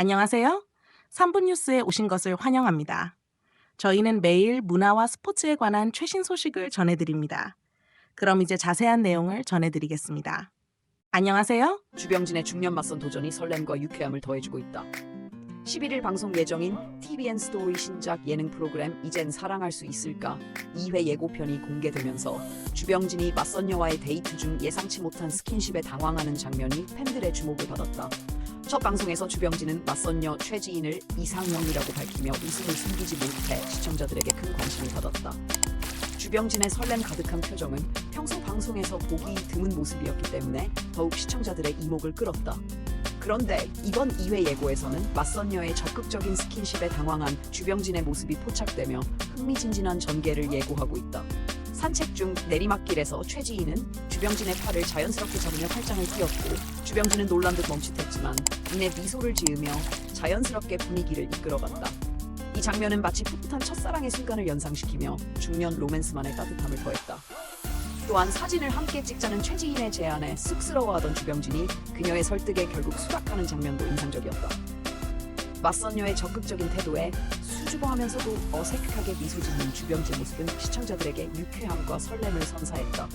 안녕하세요. 3분 뉴스에 오신 것을 환영합니다. 저희는 매일 문화와 스포츠에 관한 최신 소식을 전해드립니다. 그럼 이제 자세한 내용을 전해드리겠습니다. 안녕하세요. 주병진의 중년 맞선 도전이 설렘과 유쾌함을 더해주고 있다. 11일 방송 예정인 TVN 스토리 신작 예능 프로그램 이젠 사랑할 수 있을까 2회 예고편이 공개되면서 주병진이 맞선 여와의 데이트 중 예상치 못한 스킨십에 당황하는 장면이 팬들의 주목을 받았다. 첫 방송에서 주병진은 맞선녀 최지인을 이상형이라고 밝히며 웃음을 숨기지 못해 시청자들에게 큰 관심을 받았다. 주병진의 설렘 가득한 표정은 평소 방송에서 보기 드문 모습이었기 때문에 더욱 시청자들의 이목을 끌었다. 그런데 이번 2회 예고에서는 맞선녀의 적극적인 스킨십에 당황한 주병진의 모습이 포착되며 흥미진진한 전개를 예고하고 있다. 산책 중 내리막길에서 최지인은 주병진의 팔을 자연스럽게 잡으며 팔짱을 끼었고 주병진은 놀란 듯 멈칫했지만 이내 미소를 지으며 자연스럽게 분위기를 이끌어갔다. 이 장면은 마치 풋풋한 첫사랑의 순간을 연상시키며 중년 로맨스만의 따뜻함을 더했다. 또한 사진을 함께 찍자는 최지인의 제안에 쑥스러워하던 주병진이 그녀의 설득에 결국 수락하는 장면도 인상적이었다. 맞선녀의 적극적인 태도에 수줍어하면서도 어색하게 미소 짓는 주병진 모습은 시청자들에게 유쾌함과 설렘을 선사했다.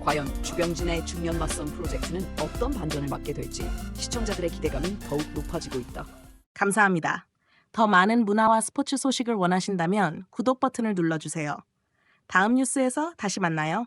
과연 주병진의 중년 맞선 프로젝트는 어떤 반전을 맞게 될지 시청자들의 기대감은 더욱 높아지고 있다. 감사합니다. 더 많은 문화와 스포츠 소식을 원하신다면 구독 버튼을 눌러주세요. 다음 뉴스에서 다시 만나요.